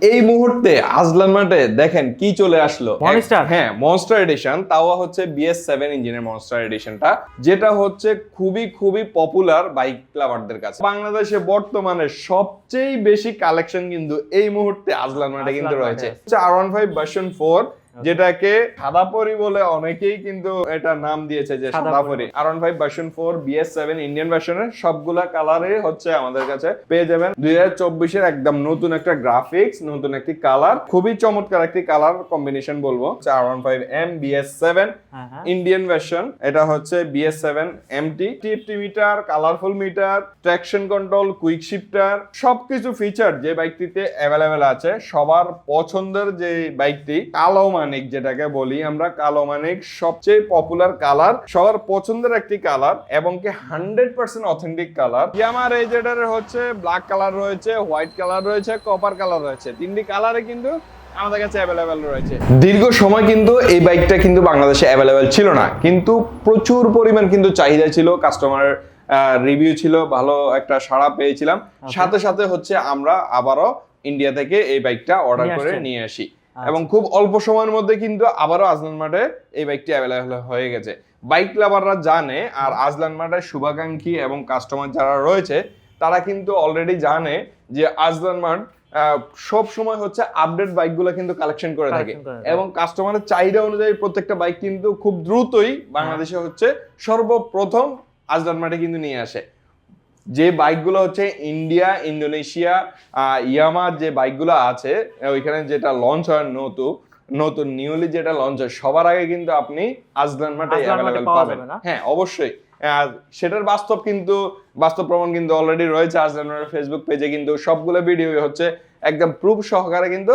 এই মুহূর্তে আজলান মাঠে দেখেন কি চলে আসলো? হ্যাঁ মনস্টার এডিশন তাও হচ্ছে বিএস সেভেন ইঞ্জিনের মনস্টার এডিশনটা যেটা হচ্ছে খুবই খুবই পপুলার বাইক লাভারদের কাছে। বাংলাদেশে বর্তমানে সবচেয়ে বেশি কালেকশন কিন্তু এই মুহূর্তে আজলান মাঠে কিন্তু রয়েছে। R one five version four যেটাকে সাদাপরি বলে অনেকেই কিন্তু এটা নাম দিয়েছে যে সাদাপরি। R one five version four BS seven Indian ভার্সনের সবগুলা কালারে হচ্ছে আমাদের কাছে পেয়ে যাবেন। দুই হাজার চব্বিশের একদম নতুন একটা গ্রাফিক্স নতুন একটি কালার খুবই চমৎকার একটি কালার কম্বিনেশন বলব। R one five M BS seven Indian version এটা হচ্ছে BS seven M MT TFT meter colourful meter traction control quick shifter সবকিছু ফিচার যে বাইকটিতে অ্যাভেলেবেল আছে সবার পছন্দের যে বাইকটি কালো মানিক যেটাকে বলি আমরা কালো মানিক সবচেয়ে পপুলার কালার সবার পছন্দের একটি কালার এবং কি হান্ড্রেড পার্সেন্ট অথেন্টিক কালার ইয়ামার এই যেটার হচ্ছে ব্ল্যাক কালার রয়েছে হোয়াইট কালার রয়েছে কপার কালার রয়েছে। তিনটি কালারে কিন্তু আমাদের কাছে অ্যাভেলেবেল রয়েছে। দীর্ঘ সময় কিন্তু এই বাইকটা কিন্তু বাংলাদেশে অ্যাভেলেবেল ছিল না। কিন্তু প্রচুর পরিমাণ কিন্তু চাহিদা ছিল কাস্টমার রিভিউ ছিল ভালো একটা সাড়া পেয়েছিলাম। সাথে সাথে হচ্ছে আমরা আবারও ইন্ডিয়া থেকে এই বাইকটা অর্ডার করে নিয়ে আসি। এবং খুব অল্প সময়ের মধ্যে কিন্তু আবারও আজলান মাঠে এই বাইকটি অ্যাভেলেবেল হয়ে গেছে। বাইক লাভাররা জানে আর আজলান মাঠের শুভাকাঙ্ক্ষী এবং কাস্টমার যারা রয়েছে তারা কিন্তু অলরেডি জানে যে আজলান মাঠ সব সময় হচ্ছে আপডেট বাইকগুলো কিন্তু কালেকশন করে থাকে। Collection করে থাকে। এবং কাস্টমারের চাহিদা অনুযায়ী প্রত্যেকটা বাইক কিন্তু খুব দ্রুতই বাংলাদেশে হচ্ছে সর্বপ্রথম আজলান মাঠে কিন্তু নিয়ে আসে। যে বাইকগুলো হচ্ছে ইন্ডিয়া ইন্দোনেশিয়া ইয়ামার যে বাইকগুলো আছে ওইখানে যেটা লঞ্চ হয় নতুন নতুন নিউলি যেটা লঞ্চ হয় সবার আগে কিন্তু আপনি আজলান মাঠে অ্যাভেলেবেল পাবেন। হ্যাঁ অবশ্যই। সেটার বাস্তব কিন্তু বাস্তব প্রমাণ কিন্তু অলরেডি রয়েছে আজলান মাঠের ফেসবুক পেজে কিন্তু সবগুলো ভিডিও হচ্ছে একদম প্রুফ সহকারে কিন্তু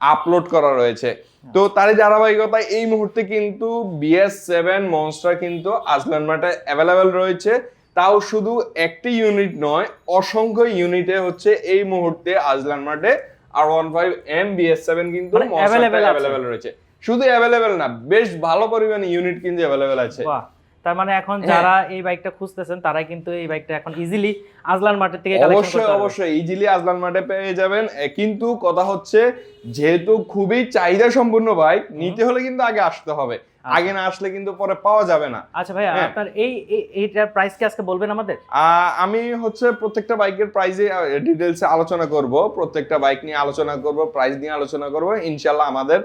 আপলোড করা রয়েছে। তো তারই ধারাবাহিকতা এই মুহূর্তে কিন্তু বিএস সেভেন মনস্টার কিন্তু আজলান মাঠে অ্যাভেলেবেল রয়েছে। তাও শুধু একটি ইউনিট নয় অসংখ্য ইউনিটে হচ্ছে এই মুহূর্তে Azlan মার্টে R one five M BS seven কিন্তু মানে। অ্যাভেলেবেল রয়েছে। শুধু অ্যাভেলেবেল না বেশ ভালো পরিমাণে ইউনিট কিন্তু অ্যাভেলেবেল আছে। তার মানে এখন হ্যাঁ। যারা এই বাইকটা খুঁজতেছেন তারাই কিন্তু এই বাইকটা এখন ইজিলি আজলান মার্কেট থেকে অবশ্যই অবশ্যই ইজিলি আজলান মাঠে পেয়ে যাবেন। কিন্তু কথা হচ্ছে যেহেতু খুবই চাহিদা সম্পূর্ণ বাইক নিতে হলে কিন্তু আগে আসতে হবে। আগে না আসলে কিন্তু পরে পাওয়া যাবে না। আচ্ছা ভাইয়া হ্যাঁ। আপনার এই এই- এইটার প্রাইস কি আজকে বলবেন আমাদের? আমি হচ্ছে প্রত্যেকটা বাইকের প্রাইসে ডিটেলসে আলোচনা করব প্রত্যেকটা বাইক নিয়ে আলোচনা করব প্রাইস নিয়ে আলোচনা করব। ইনশাল্লাহ আমাদের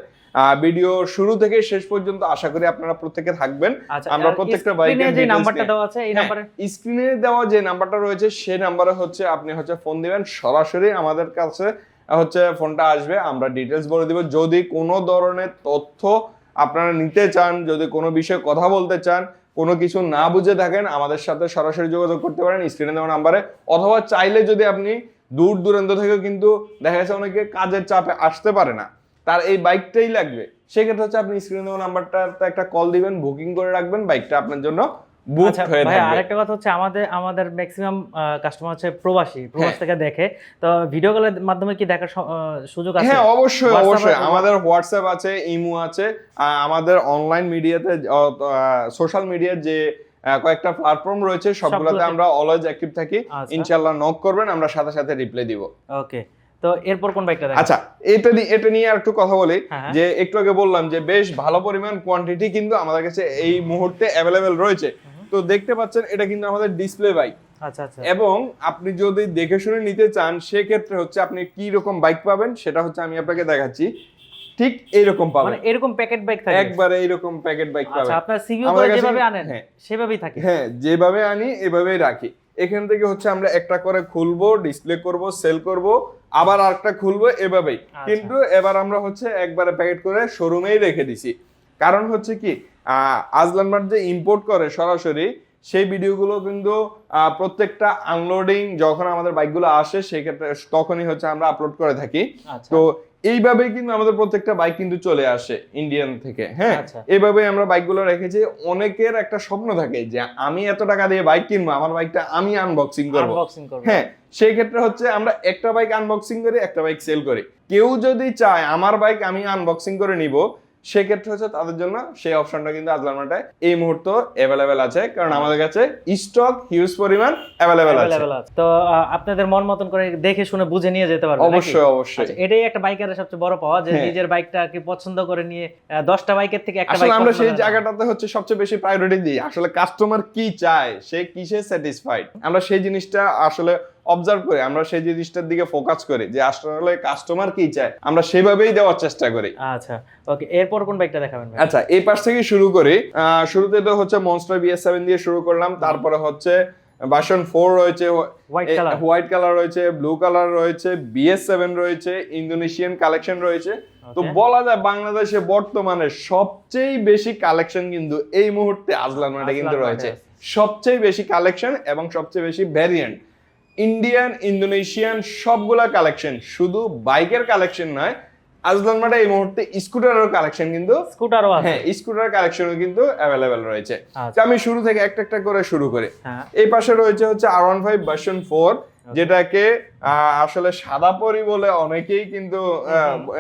ভিডিও শুরু থেকে শেষ পর্যন্ত আশা করি আপনারা প্রত্যেকে থাকবেন। আচ্ছা আমরা প্রত্যেকটা বাইকের যে নাম্বারটা দেওয়া আছে এই নাম্বারে স্ক্রিনে দেওয়া যে নাম্বারটা রয়েছে সেই নাম্বারে হচ্ছে আপনি হচ্ছে ফোন দিবেন। সরাসরি আমাদের কাছে হচ্ছে ফোনটা আসবে আমরা ডিটেলস বলে দিব। যদি কোনো ধরনের তথ্য আপনারা নিতে চান, যদি কোনো বিষয়ে কথা বলতে চান, কোনো কিছু না বুঝে থাকেন, আমাদের সাথে সরাসরি যোগাযোগ করতে পারেন স্ক্রিনে দেওয়া নাম্বারে। অথবা চাইলে যদি আপনি দূর দূরান্ত থেকেও কিন্তু দেখা যাচ্ছে অনেকে কাজের চাপে আসতে পারে না, তার এই বাইকটাই লাগবে। সেক্ষেত্রে হচ্ছে আপনি স্ক্রিনে দেওয়া নাম্বারটাতে একটা কল দিবেন বুকিং করে রাখবেন, বাইকটা আপনার জন্য বুক আচ্ছা হয়ে থাকবে। আরেকটা কথা হচ্ছে আমাদের আমাদের ম্যাক্সিমাম কাস্টমার হচ্ছে প্রবাসী প্রবাস হ্যাঁ। থেকে দেখে। তো ভিডিও কলের মাধ্যমে কি দেখার সুযোগ আছে? হ্যাঁ অবশ্যই অবশ্যই। আমাদের হোয়াটসঅ্যাপ আছে ইমো আছে আমাদের অনলাইন মিডিয়াতে সোশ্যাল মিডিয়ার যে কয়েকটা প্ল্যাটফর্ম রয়েছে সবগুলোতে। সবগুলোতে- আমরা অলওয়েজ অ্যাক্টিভ থাকি। আচ্ছা। ইনশাআল্লাহ নক করবেন আমরা সাথে সাথে রিপ্লাই দিব। ওকে তো এরপর কোন বাইকটা আচ্ছা এটা নিয়ে এটা নিয়ে আর একটু কথা বলি হ্যাঁ, হ্যাঁ। যে একটু আগে বললাম যে বেশ ভালো পরিমাণ কোয়ান্টিটি কিন্তু আমাদের কাছে এই মুহূর্তে অ্যাভেলেবেল রয়েছে। তো দেখতে পাচ্ছেন এটা কিন্তু আমাদের ডিসপ্লে বাইক আচ্ছা আচ্ছা। এবং আপনি যদি দেখে শুনে নিতে চান সেক্ষেত্রে হচ্ছে আপনি কি রকম বাইক পাবেন সেটা হচ্ছে আমি আপনাকে দেখাচ্ছি। ঠিক এইরকম পাবেন। মানে এরকম প্যাকেট বাইক থাকে। একবারে এইরকম প্যাকেট বাইক আচ্ছা পাবেন। আপনার সিভিউ আমাদের কাছে- যেভাবে আনেন হ্যাঁ। সেভাবেই থাকে। হ্যাঁ যেভাবে আনি এভাবেই রাখি। এখান থেকে হচ্ছে আমরা একটা করে খুলবো ডিসপ্লে করব সেল করব আবার আরেকটা খুলবো এভাবেই। আচ্ছা। কিন্তু এবার আমরা হচ্ছে একবারে প্যাকেট করে শোরুমেই রেখে দিছি। কারণ হচ্ছে কি আজলান মার্ট যে ইম্পোর্ট করে সরাসরি সেই ভিডিওগুলো কিন্তু প্রত্যেকটা আনলোডিং যখন আমাদের বাইকগুলো আসে সেক্ষেত্রে তখনই হচ্ছে আমরা আপলোড করে থাকি। আচ্ছা। তো এইভাবেই কিন্তু আমাদের প্রত্যেকটা বাইক কিন্তু চলে আসে ইন্ডিয়ান থেকে হ্যাঁ? আচ্ছা। এইভাবে আমরা বাইকগুলো রেখেছি। অনেকের একটা স্বপ্ন থাকে যে আমি এত টাকা দিয়ে বাইক কিনবো আমার বাইকটা আমি আনবক্সিং করব। হ্যাঁ সেই ক্ষেত্রে হচ্ছে আমরা একটা বাইক আনবক্সিং করি একটা বাইক সেল করি। কেউ যদি চায় আমার বাইক আমি আনবক্সিং করে নিব সেক্ষেত্রে হচ্ছে তাদের জন্য সেই অপশনটা কিন্তু আজলান মার্টে এই মুহূর্তে অ্যাভেলেবেল আছে। কারণ আমাদের কাছে স্টক হিউজ পরিমাণ অ্যাভেলেবেল আছে। তো আপনাদের মন মতন করে দেখে শুনে বুঝে নিয়ে যেতে পারবেন অবশ্যই অবশ্যই। আচ্ছা, এটাই একটা বাইকারের সবচেয়ে বড় পাওয়া যে হ্যাঁ। নিজের বাইকটা কি পছন্দ করে নিয়ে আহ, দশটা বাইকের থেকে একটা আসলে বাইক আমরা সেই জায়গাটাতে হচ্ছে সবচেয়ে বেশি প্রায়োরিটি দিই। আসলে কাস্টমার কি চায় সে কিসে স্যাটিসফাইড আমরা সেই জিনিসটা আসলে অবজার্ভ করি আমরা সেই জিনিসটার দিকে ফোকাস করি যে আসলে কাস্টমার কি চায় আমরা সেভাবেই দেওয়ার চেষ্টা করি। আচ্ছা ওকে এরপর কোন বাইকটা দেখাবেন আচ্ছা এই পাশ থেকে শুরু করি। শুরুতে তো হচ্ছে মনস্টার বিএস সেভেন দিয়ে শুরু করলাম তারপরে হচ্ছে বাসন ফোর রয়েছে হোয়াইট কালার রয়েছে ব্লু কালার রয়েছে বিএস সেভেন রয়েছে ইন্দোনেশিয়ান কালেকশন রয়েছে। তো বলা যায় বাংলাদেশে বর্তমানে সবচেয়ে বেশি কালেকশন কিন্তু এই মুহূর্তে আজলান কিন্তু রয়েছে। সবচেয়ে বেশি কালেকশন এবং সবচেয়ে বেশি ভ্যারিয়েন্ট ইন্ডিয়ান ইন্দোনেশিয়ান সবগুলা কালেকশন শুধু বাইকের কালেকশন নয় আজলান মাঠে এই মুহূর্তে স্কুটারের কালেকশন কিন্তু স্কুটারও আছে। হ্যাঁ কালেকশনও কিন্তু অ্যাভেলেবেল রয়েছে। আচ্ছা। তো আমি শুরু থেকে একটা একটা করে শুরু করি। হ্যাঁ। এই পাশে রয়েছে হচ্ছে R one five version four যেটাকে আসলে সাদা পরি বলে অনেকেই কিন্তু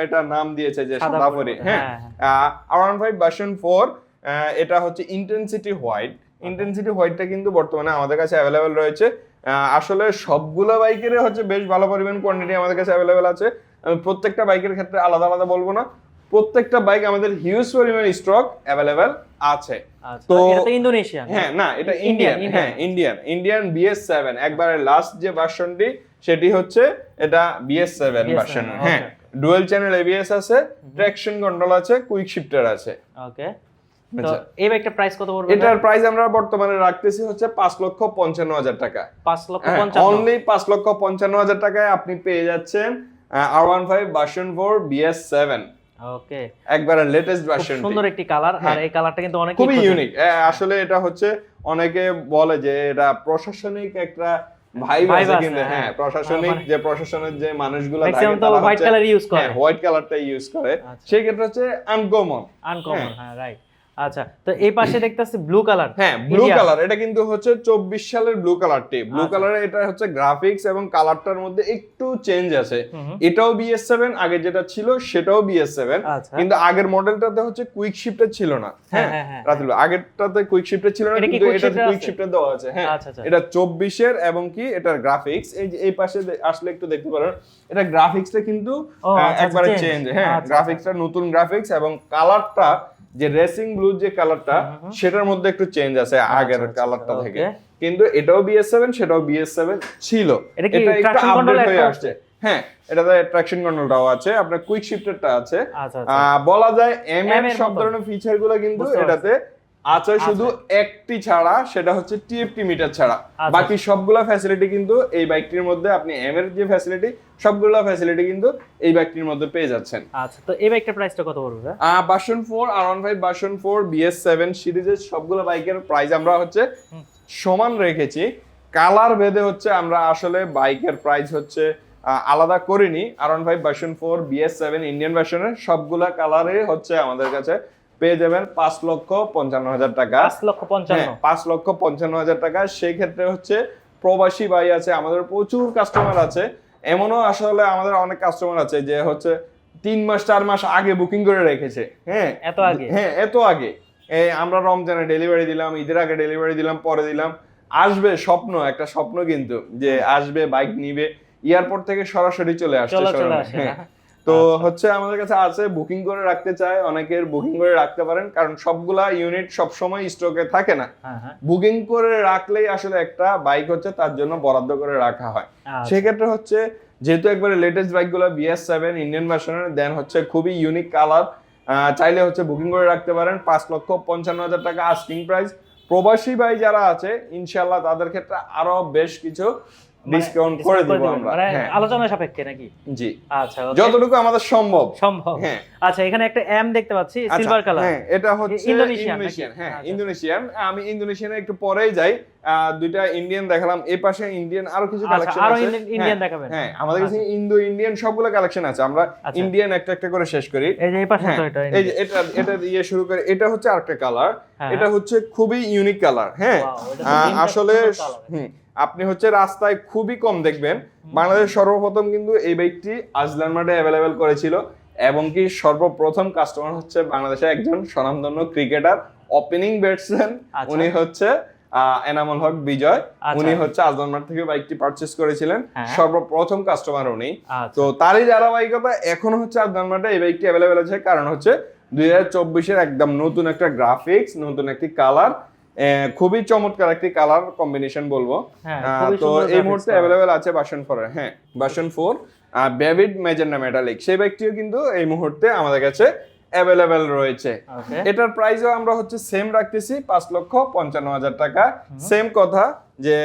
এটা নাম দিয়েছে যে সাদা সাদা পরি। পরি বলে, হ্যাঁ R one five version four এটা হচ্ছে ইন্টেন্সিটি হোয়াইট ইন্টেন্সিটি হোয়াইটটা কিন্তু বর্তমানে আমাদের কাছে অ্যাভেলেবেল রয়েছে। আসলে সবগুলো বাইকের হচ্ছে বেশ ভালো পরিমাণ কোয়ান্টিটি আমাদের কাছে অ্যাভেলেবেল আছে। আমি প্রত্যেকটা বাইকের ক্ষেত্রে আলাদা আলাদা বলব না। প্রত্যেকটা বাইক আমাদের হিউজ পরিমাণ স্টক অ্যাভেলেবেল আছে। আচ্ছা তো- এটা ইন্দোনেশিয়ান হ্যাঁ না এটা ইন্ডিয়ান। হ্যাঁ ইন্ডিয়ান ইন্ডিয়ান বিএস সেভেন একবারে লাস্ট যে ভার্সনটি সেটি হচ্ছে এটা বিএস সেভেন ভার্সন হ্যাঁ ডুয়েল চ্যানেল এবিএস আছে ট্র্যাকশন কন্ট্রোল আছে কুইক শিফটার আছে। ওকে তো আচ্ছা। এই বাইকটা প্রাইস কত পড়বে? এটার প্রাইস আমরা বর্তমানে রাখতেছি হচ্ছে পাঁচ লক্ষ পঞ্চান্ন হাজার টাকা। পাঁচ লক্ষ অনলি পাঁচ লক্ষ পঞ্চান্ন হাজার টাকায় আপনি পেয়ে যাচ্ছেন R one five version four BS seven okay একবারে লেটেস্ট ভার্সন সুন্দর একটি কালার আর হ্যাঁ। এই কালারটা কিন্তু অনেক খুবই ইউনিক আসলে এটা হচ্ছে অনেকে বলে যে এটা প্রশাসনিক একটা ভাইব আছে কিন্তু হ্যাঁ। হ্যাঁ প্রশাসনিক যে প্রশাসনের যে মানুষগুলো ম্যাক্সিমাম থাকে তো তারা হোয়াইট হচ্ছে- কালার ইউজ করে। হ্যাঁ হোয়াইট কালারটা ইউজ করে। আচ্ছা। সেই ক্ষেত্রে হচ্ছে আনকমন আনকমন হ্যাঁ। রাইট আচ্ছা তো এই পাশে দেখতেছি ব্লু কালার হ্যাঁ ব্লু কালার এটা কিন্তু হচ্ছে চব্বিশ সালের ব্লু কালারটি ব্লু। কালারে এটা হচ্ছে গ্রাফিক্স এবং কালারটার মধ্যে একটু চেঞ্জ আছে। এটাও বিএস সেভেন আগে যেটা ছিল সেটাও বিএস সেভেন আচ্ছা। কিন্তু আগের মডেলটাতে হচ্ছে কুইক শিফটের ছিল না। হ্যাঁ, হ্যাঁ হ্যাঁ, হ্যাঁ। রাতুল আগেরটাতে কুইক শিফটের ছিল না কিন্তু এটাতে কুইক আছে? দেওয়া আছে। হ্যাঁ আচ্ছা আচ্ছা। এটা চব্বিশের এবং কি এটার গ্রাফিক্স এই যে এই পাশে আসলে একটু দেখতে পারেন এটা গ্রাফিক্সটা কিন্তু একবারে চেঞ্জ হ্যাঁ গ্রাফিক্সটা নতুন গ্রাফিক্স এবং কালারটা যে রেসিং ব্লু যে কালারটা। সেটার মধ্যে একটু চেঞ্জ আছে আগের আচ্ছা, কালারটা থেকে। কিন্তু এটাও বিএস সেভেন সেটাও বিএস সেভেন ছিল। এটা একটু আপডেট হয়ে আসছে। হ্যাঁ এটাতে ট্রাকশন কন্ট্রোলটাও আছে আপনার কুইক শিফটারটা আছে। আচ্ছা আচ্ছা। বলা যায় এম এর সব ধরনের ফিচারগুলো কিন্তু এটাতে আছে। শুধু একটি ছাড়া সেটা হচ্ছে টিএফটি মিটার ছাড়া। আচ্ছা। বাকি সবগুলা ফ্যাসিলিটি কিন্তু এই বাইকটির মধ্যে আপনি এম এর যে ফ্যাসিলিটি সবগুলা ফ্যাসিলিটি কিন্তু এই বাইকটির মধ্যে পেয়ে যাচ্ছেন। আচ্ছা তো এই বাইকটার প্রাইসটা কত পড়বে ভাই? Version four R one five version four BS seven সিরিজের সবগুলো বাইকের প্রাইস আমরা হচ্ছে সমান রেখেছি। কালার ভেদে হচ্ছে আমরা আসলে বাইকের প্রাইস হচ্ছে আলাদা করিনি। R one five version four BS seven Indian ভার্সনের সবগুলা কালারে হচ্ছে আমাদের কাছে পেয়ে যাবেন পাঁচ লক্ষ পঞ্চান্ন হাজার টাকা। পাঁচ লক্ষ পঞ্চান্ন। হ্যাঁ, পাঁচ লক্ষ পঞ্চান্ন হাজার টাকা। সেই ক্ষেত্রে হচ্ছে প্রবাসী ভাই আছে আমাদের প্রচুর কাস্টমার আছে। এমনও আসলে আমাদের অনেক কাস্টমার আছে যে হচ্ছে তিন মাস চার মাস আগে বুকিং করে রেখেছে। হ্যাঁ এত আগে? হ্যাঁ এত আগে। এই আমরা রমজানে ডেলিভারি দিলাম ঈদের আগে ডেলিভারি দিলাম পরে দিলাম। আসবে স্বপ্ন একটা স্বপ্ন কিন্তু যে আসবে বাইক নিবে এয়ারপোর্ট থেকে সরাসরি চলে আসছে হ্যাঁ? তো আচ্ছা। হচ্ছে আমাদের কাছে আছে বুকিং করে রাখতে চায় অনেকের বুকিং করে রাখতে পারেন কারণ সবগুলা ইউনিট সব সময় স্টকে থাকে না হ্যাঁ হ্যাঁ বুকিং করে রাখলেই আসলে একটা বাইক হচ্ছে তার জন্য বরাদ্দ করে রাখা হয় আচ্ছা। সেক্ষেত্রে হচ্ছে যেহেতু একবারে লেটেস্ট বাইকগুলো বিএস সেভেন ইন্ডিয়ান ভার্সনের দেন হচ্ছে খুবই ইউনিক কালার চাইলে হচ্ছে বুকিং করে রাখতে পারেন পাঁচ লক্ষ পঞ্চান্ন হাজার টাকা আস্কিং প্রাইস প্রবাসী ভাই যারা আছে ইনশাল্লাহ তাদের ক্ষেত্রে আরও বেশ কিছু ডিসকাউন্ট করে discount দিব আমরা। মানে হ্যাঁ। আলোচনা সাপেক্ষে নাকি? জি। আচ্ছা যতটুকু আমাদের সম্ভব। সম্ভব। হ্যাঁ। আচ্ছা এখানে একটা এম দেখতে পাচ্ছি আচ্ছা, সিলভার কালার হ্যাঁ এটা হচ্ছে ইন্দোনেশিয়ান হ্যাঁ আচ্ছা। ইন্দোনেশিয়ান আমি ইন্দোনেশিয়ানে একটু পরেই যাই। দুইটা ইন্ডিয়ান দেখালাম। এই পাশে ইন্ডিয়ান আরও কিছু আচ্ছা কালেকশন আছে। ইন্ডিয়ান- ইন্ডিয়ান দেখাবেন। হ্যাঁ আমাদের কাছে ইন্দো ইন্ডিয়ান সবগুলো কালেকশন আছে। আমরা আচ্ছা। ইন্ডিয়ান একটা একটা করে শেষ করি। এই যে এই পাশে হ্যাঁ, তো এটা এই যে এটা এটা দিয়ে শুরু করে এটা হচ্ছে আরেকটা কালার। এটা হচ্ছে খুবই ইউনিক কালার হ্যাঁ আসলে হুম, আপনি হচ্ছে রাস্তায় খুবই কম দেখবেন। বাংলাদেশ সর্বপ্রথম কিন্তু এই বাইকটি আজলান মাঠে অ্যাভেলেবেল করেছিল এবং কি সর্বপ্রথম কাস্টমার হচ্ছে বাংলাদেশের একজন স্বনামধন্য ক্রিকেটার ওপেনিং ব্যাটসম্যান। উনি হচ্ছে এনামুল হক বিজয়। আচ্ছা। উনি হচ্ছে আজলান মার্ট থেকে বাইকটি পারচেস করেছিলেন। হ্যাঁ। সর্বপ্রথম কাস্টমার উনি। আচ্ছা। তো তারই ধারাবাহিকতা এখন হচ্ছে আজলান মার্টে এই বাইকটি অ্যাভেলেবেল আছে। কারণ হচ্ছে দুই হাজার চব্বিশের একদম নতুন একটা গ্রাফিক্স নতুন একটি কালার খুবই চমৎকার একটি কালার কম্বিনেশন বলব। হ্যাঁ, তো এই মুহূর্তে। অ্যাভেলেবেল আছে বাসন ফোর হ্যাঁ বাসন ফোর বেভিড মেজেন্ডা মেটালিক সেই ব্যক্তিও কিন্তু এই মুহূর্তে আমাদের কাছে অ্যাভেলেবেল রয়েছে। এটার প্রাইসও আমরা হচ্ছে সেম রাখতেছি পাঁচ লক্ষ পঞ্চান্ন হাজার টাকা। সেম কথা যে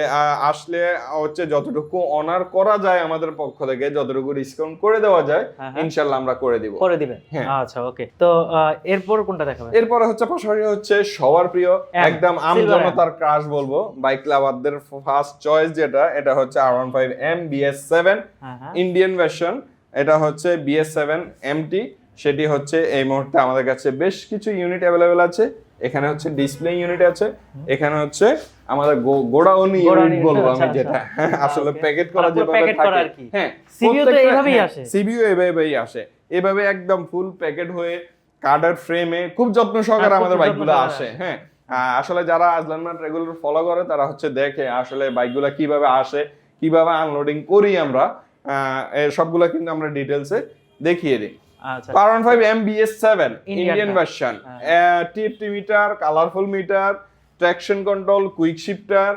আসলে হচ্ছে যতটুকু অনার করা যায় আমাদের পক্ষ থেকে যতটুকু ডিসকাউন্ট করে দেওয়া যায় হ্যাঁ, হ্যাঁ। ইনশাল্লাহ আমরা করে দিব। করে দিবেন? হ্যাঁ। আচ্ছা ওকে। তো এরপর কোনটা দেখাবেন? এরপরে হচ্ছে পাশাপাশি হচ্ছে সবার প্রিয় একদম silver আমজনতার ক্রাশ বলব বাইক লাভারদের ফার্স্ট চয়েস যেটা এটা হচ্ছে R one five M BS seven Indian version এটা হচ্ছে বিএস সেভেন এমটি সেটি হচ্ছে এই মুহূর্তে আমাদের কাছে বেশ কিছু ইউনিট অ্যাভেলেবেল আছে এখানে হচ্ছে ডিসপ্লে ইউনিট আছে এখানে হচ্ছে আমাদের গোডাউন ইউনিট বলব আমি আচ্ছা, যেটা। আসলে প্যাকেট করা যেভাবে থাকে হ্যাঁ CBU তো এভাবেই হ্যাঁ, আসে। সিবিইউ এভাবেই আসে। এভাবে একদম ফুল প্যাকেট হয়ে কার্ডের ফ্রেমে খুব যত্ন সহকারে হ্যাঁ, আমাদের বাইকগুলো আসে। হ্যাঁ। আসলে যারা আজলান রেগুলার ফলো করে তারা হচ্ছে দেখে আসলে বাইকগুলো কীভাবে আসে কীভাবে আনলোডিং করি আমরা। সবগুলো কিন্তু আমরা ডিটেলসে দেখিয়ে দিই। আচ্ছা কারণ five M BS seven Indian. Version. TFT meter colourful meter traction control quick shifter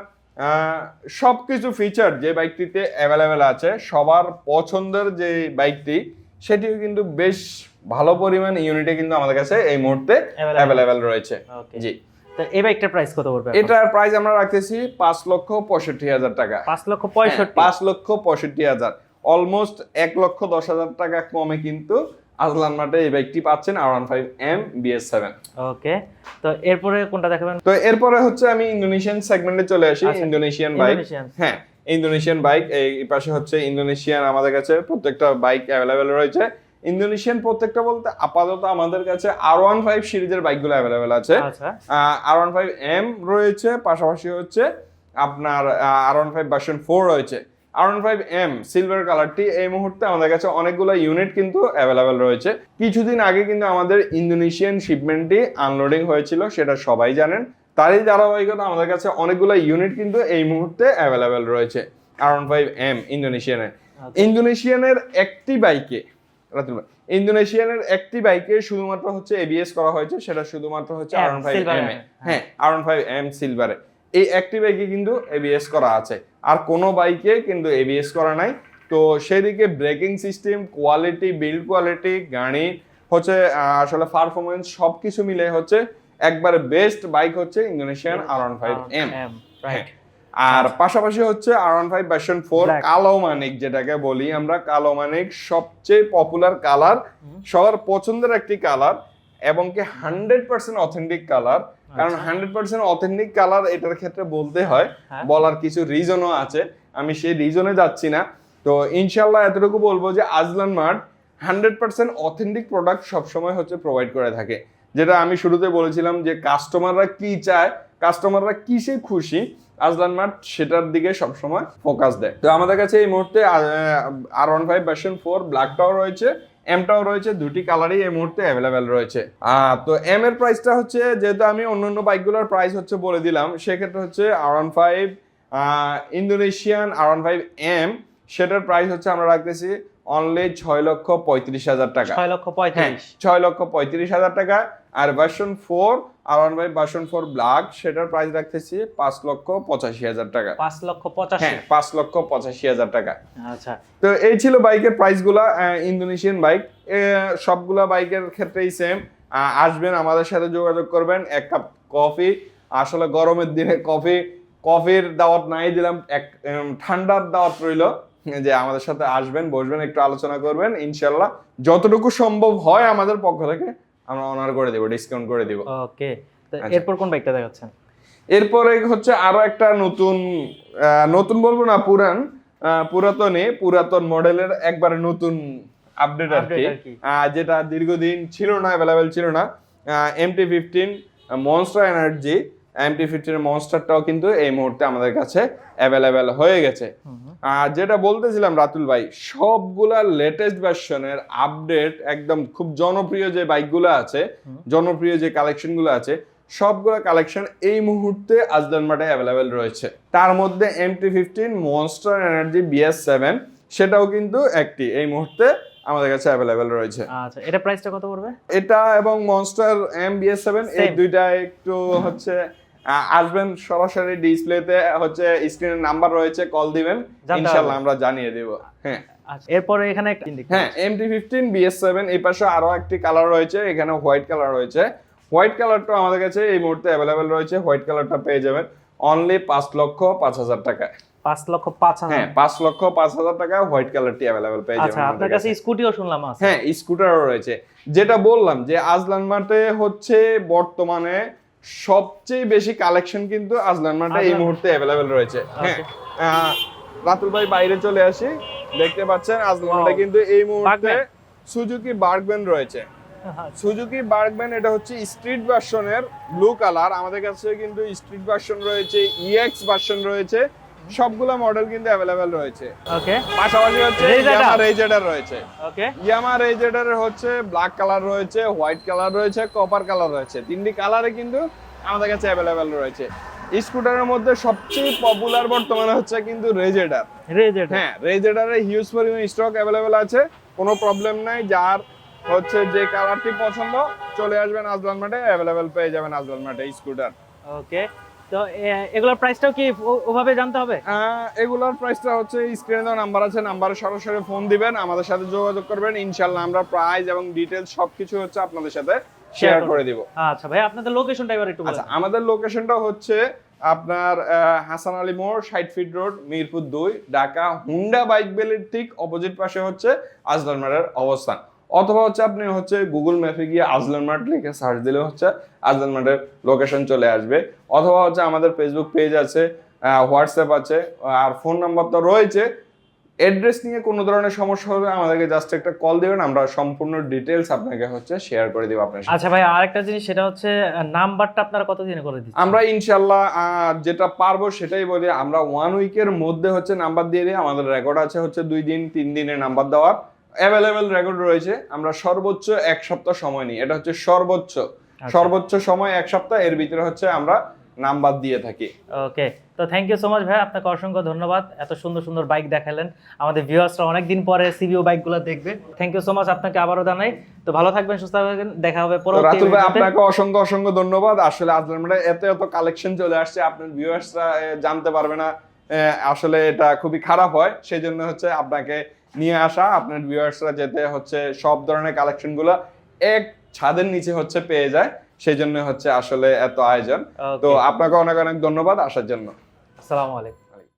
সবকিছু ফিচার যে বাইকটিতে অ্যাভেলেবেল আছে সবার পছন্দের যে বাইকটি সেটিও কিন্তু বেশ ভালো পরিমাণ ইউনিটে কিন্তু আমাদের কাছে এই মুহূর্তে অ্যাভেলেবেল রয়েছে। জি। এই বাইকটার প্রাইস কত পড়বে এটার প্রাইস আমরা রাখতেছি পাঁচ লক্ষ পঁয়ষট্টি হাজার টাকা। পাঁচ লক্ষ হ্যাঁ, পঁয়ষট্টি পাঁচ লক্ষ পঁয়ষট্টি হাজার। অলমোস্ট এক লক্ষ দশ হাজার টাকা কমে কিন্তু আজলান মাঠে এই বাইকটি পাচ্ছেন R one five M BS seven okay তো এরপরে কোনটা দেখাবেন? তো এরপরে হচ্ছে আমি ইন্দোনেশিয়ান সেগমেন্টে চলে আসি আচ্ছা, ইন্দোনেশিয়ান বাইক হ্যাঁ ইন্দোনেশিয়ান বাইক এই পাশে হচ্ছে ইন্দোনেশিয়ান আমাদের কাছে প্রত্যেকটা বাইক অ্যাভেলেবেল রয়েছে। ইন্দোনেশিয়ান প্রত্যেকটা বলতে আপাতত আমাদের কাছে আর ওয়ান ফাইভ সিরিজের বাইকগুলো অ্যাভেলেবেল আছে। আর ওয়ান ফাইভ এম রয়েছে পাশাপাশি হচ্ছে আপনার R one five version four রয়েছে। R one five M silver কালারটি এই মুহূর্তে আমাদের কাছে অনেকগুলো ইউনিট কিন্তু অ্যাভেলেবেল রয়েছে। কিছুদিন আগে কিন্তু আমাদের ইন্দোনেশিয়ান শিপমেন্টটি আনলোডিং হয়েছিল সেটা সবাই জানেন। তারই ধারাবাহিকতা আমাদের কাছে অনেকগুলো ইউনিট কিন্তু এই মুহূর্তে অ্যাভেলেবেল রয়েছে আর ওয়ান ফাইভ এম ইন্দোনেশিয়ানের। ইন্দোনেশিয়ানের একটি বাইকে রাতুল ভাই, ইন্দোনেশিয়ানের একটি বাইকে শুধুমাত্র হচ্ছে এবিএস করা হয়েছে সেটা শুধুমাত্র হচ্ছে আর ফাইভ এম হ্যাঁ আর ফাইভ এম সিলভারে এই একটি বাইকে কিন্তু এবিএস করা আছে। আর কোনো বাইকে কিন্তু এবিএস করা নাই। তো সেদিকে braking system quality build quality গাড়ি হচ্ছে আসলে পারফরমেন্স সবকিছু মিলে হচ্ছে একবারে বেস্ট বাইক হচ্ছে Indonesian R one five M right আর পাশাপাশি হচ্ছে R one five version four. কালো মানিক যেটাকে বলি আমরা কালো মানিক সবচেয়ে পপুলার কালার সবার পছন্দের একটি কালার এবং কি হান্ড্রেড পার্সেন্ট অথেন্টিক কালার কারণ হান্ড্রেড পার্সেন্ট অথেন্টিক কালার এটার ক্ষেত্রে বলতে হয় হ্যাঁ। বলার কিছু রিজনও আছে। আমি সেই রিজনে যাচ্ছি না। তো ইনশাল্লাহ এতটুকু বলব যে Azlan mart hundred percent authentic product সবসময় হচ্ছে প্রোভাইড করে থাকে। যেটা আমি শুরুতে বলেছিলাম যে কাস্টমাররা কি চায় কাস্টমাররা কিসে খুশি আজলান মার্ট সেটার দিকে সবসময় ফোকাস দেয়। তো আমাদের কাছে এই মুহূর্তে R one five version four ব্ল্যাকটাও রয়েছে। এমটাও রয়েছে দুটি কালারই এই মুহূর্তে অ্যাভেলেবেল রয়েছে। তো এম এর প্রাইসটা হচ্ছে যেহেতু আমি অন্য অন্য বাইকগুলোর প্রাইস হচ্ছে বলে দিলাম সেক্ষেত্রে হচ্ছে R one five Indonesian R one five M সেটার প্রাইস হচ্ছে আমরা রাখতেছি অনলি ছয় লক্ষ পঁয়ত্রিশ হাজার টাকা। ছয় লক্ষ হ্যাঁ পঁয়ত্রিশ ছয় লক্ষ পঁয়ত্রিশ হাজার টাকা। আর version four R one five version four black সেটার প্রাইস রাখতেছি পাঁচ লক্ষ পঁচাশি হাজার টাকা। পাঁচ লক্ষ পঁচাশি? হ্যাঁ পাঁচ লক্ষ পঁচাশি হাজার টাকা। আচ্ছা। তো এই ছিল বাইকের প্রাইসগুলা ইন্দোনেশিয়ান বাইক সবগুলা বাইকের ক্ষেত্রেই সেম আসবেন আমাদের সাথে যোগাযোগ করবেন এক কাপ কফি আসলে গরমের দিনে কফি কফির দাওয়াত নাই দিলাম এক ঠান্ডার দাওয়াত রইল। যে আমাদের সাথে আসবেন বসবেন একটু আলোচনা করবেন ইনশাল্লাহ যতটুকু সম্ভব হয় আমাদের পক্ষ থেকে আমরা অনার করে দেব ডিসকাউন্ট করে দেব। ওকে আচ্ছা। এরপর কোন বাইকটা দেখাচ্ছেন? এরপরে হচ্ছে আরও একটা নতুন নতুন বলব না পুরান পুরাতনে পুরাতন মডেলের একবারে নতুন আপডেট আর কি। যেটা দীর্ঘদিন ছিল না অ্যাভেলেবেল ছিল না। MT fifteen Monster Energy MT ফিফটির মনস্টারটাও কিন্তু এই মুহূর্তে আমাদের কাছে অ্যাভেলেবেল হয়ে গেছে। আর যেটা বলতেছিলাম রাতুল ভাই সবগুলা লেটেস্ট ভার্সনের আপডেট একদম খুব জনপ্রিয় যে বাইকগুলো আছে জনপ্রিয় যে কালেকশনগুলো আছে সবগুলো কালেকশন এই মুহূর্তে আজদান মাঠে অ্যাভেলেবেল রয়েছে। তার মধ্যে MT fifteen Monster Energy BS seven সেটাও কিন্তু একটি এই মুহূর্তে আমাদের কাছে অ্যাভেলেবেল রয়েছে। আচ্ছা এটা প্রাইসটা কত পড়বে? এটা এবং মনস্টার এম বিএস সেভেন এই. দুইটা একটু হচ্ছে আসবেন সরাসরি ডিসপ্লেতে হচ্ছে স্ক্রিনের নাম্বার রয়েছে কল দিবেন হবে। ইনশাল্লাহ আমরা জানিয়ে দেব। হ্যাঁ। আচ্ছা এরপরে এখানে হ্যাঁ এমটি ফিফটিন বিএস সেভেন এই পাশে আরও একটি কালার রয়েছে এখানে হোয়াইট কালার রয়েছে। হোয়াইট কালারটা আমাদের কাছে এই মুহূর্তে অ্যাভেলেবেল রয়েছে হোয়াইট কালারটা পেয়ে যাবেন। অনলি পাঁচ লক্ষ পাঁচ হাজার টাকায় পাঁচ লক্ষ পাঁচ হাজার। হ্যাঁ পাঁচ লক্ষ পাঁচ হাজার টাকায় হোয়াইট কালারটি অ্যাভেলেবেল পেয়ে আচ্ছা যাবেন আপনার কাছে স্কুটিও শুনলাম আছে। হ্যাঁ স্কুটারও রয়েছে। যেটা বললাম যে আজলান মার্টে হচ্ছে বর্তমানে সবচেয়ে বেশি কালেকশন কিন্তু আজলান মাটা এই মুহূর্তে অ্যাভেলেবেল রয়েছে। হ্যাঁ রাতুল ভাই বাইরে চলে আসি। দেখতে পাচ্ছেন আজলান মাটা কিন্তু এই মুহূর্তে। সুজুকি বার্গম্যান রয়েছে। সুজুকি বার্গম্যান এটা হচ্ছে স্ট্রিট ভার্সনের ব্লু কালার আমাদের কাছে কিন্তু স্ট্রিট ভার্সন রয়েছে ইএক্স ভার্সন রয়েছে। সবগুলা মডেল কিন্তু অ্যাভেলেবেল রয়েছে। ওকে পাশাপাশি হচ্ছে ইয়ামা রেজেডার রয়েছে। ওকে ইয়ামা রেজেডার হচ্ছে ব্ল্যাক কালার রয়েছে হোয়াইট কালার রয়েছে কপার কালার রয়েছে। তিনটি কালারে কিন্তু আমাদের কাছে অ্যাভেলেবেল রয়েছে। স্কুটারের মধ্যে সবচেয়ে পপুলার বর্তমানে হচ্ছে কিন্তু রেজেডার রেজেড হ্যাঁ রেজেডারে হিউজ পরিমাণ স্টক অ্যাভেলেবেল আছে। কোনো প্রবলেম নাই যার হচ্ছে যে কালারটি পছন্দ চলে আসবেন আজলান মাঠে অ্যাভেলেবেল পেয়ে যাবেন আজলান মাঠে স্কুটার ওকে তো এগুলোর প্রাইসটাও কি ওভাবে জানতে হবে? এগুলোর প্রাইসটা হচ্ছে স্ক্রিনে নাম্বার আছে নাম্বারে সরাসরি ফোন দিবেন আমাদের সাথে যোগাযোগ করবেন। ইনশাল্লাহ আমরা প্রাইস এবং ডিটেলস সবকিছু হচ্ছে আপনাদের সাথে শেয়ার করে দিব। আচ্ছা ভাই আপনাদের লোকেশনটা এবার একটু আচ্ছা আমাদের লোকেশনটা হচ্ছে আপনার হাসান আলী মোড় ষাট ফিট রোড মিরপুর দুই ঢাকা হুন্ডা বাইক বেলের ঠিক অপোজিট পাশে হচ্ছে আজলান মার্টের অবস্থান। অথবা হচ্ছে আপনি হচ্ছে গুগল ম্যাপে গিয়ে আজলান মার্ট লিখে সার্চ দিলে হচ্ছে আজলান মার্টের লোকেশন চলে আসবে। অথবা হচ্ছে আমাদের ফেসবুক পেজ আছে হোয়াটসঅ্যাপ আছে আর ফোন নাম্বার তো রয়েছে। অ্যাড্রেস নিয়ে কোনো ধরনের সমস্যা হবে আমাদেরকে জাস্ট একটা কল দিবেন আমরা সম্পূর্ণ ডিটেলস আপনাকে হচ্ছে শেয়ার করে দিব আপনার আচ্ছা ভাই আরেকটা জিনিস সেটা হচ্ছে নাম্বারটা আপনারা কতদিনে করে দিচ্ছেন? আমরা ইনশাল্লাহ যেটা পারব সেটাই বলি আমরা ওয়ান উইকের মধ্যে হচ্ছে নাম্বার দিয়ে দিই আমাদের রেকর্ড আছে হচ্ছে দুই দিন তিন দিনের নাম্বার দেওয়ার। অ্যাভেলেবেল রেকর্ড রয়েছে। আমরা সর্বোচ্চ এক সপ্তাহ সময় নিই। এটা হচ্ছে সর্বোচ্চ। আচ্ছা। সর্বোচ্চ সময় এক সপ্তাহ এর ভিতরে হচ্ছে আমরা নাম্বার দিয়ে থাকি। ওকে। তো থ্যাংক ইউ সো মাচ ভাই আপনাকে অসংখ্য ধন্যবাদ। এত সুন্দর সুন্দর বাইক দেখালেন। আমাদের ভিউয়ার্সরা অনেকদিন পরে সিবিও বাইকগুলো দেখবে। থ্যাংক ইউ সো মাচ আপনাকে আবারও জানাই। তো ভালো থাকবেন সুস্থ থাকবেন। দেখা হবে পরবর্তী রাতুল ভাই আপনাকে অসংখ্য অসংখ্য ধন্যবাদ। আসলে আজলান মানে এত এত কালেকশন চলে আসছে আপনার ভিউয়ার্সরা জানতে পারবে না। আসলে এটা খুবই খারাপ হয়। সেই জন্য হচ্ছে আপনাকে নিয়ে আসা আপনার ভিউয়ার্সরা যেতে হচ্ছে সব ধরনের কালেকশনগুলো এক ছাদের নিচে হচ্ছে পেয়ে যায় সেই জন্য হচ্ছে আসলে এত আয়োজন। তো আপনাকে অনেক অনেক ধন্যবাদ আসার জন্য। আসসালামু আলাইকুম।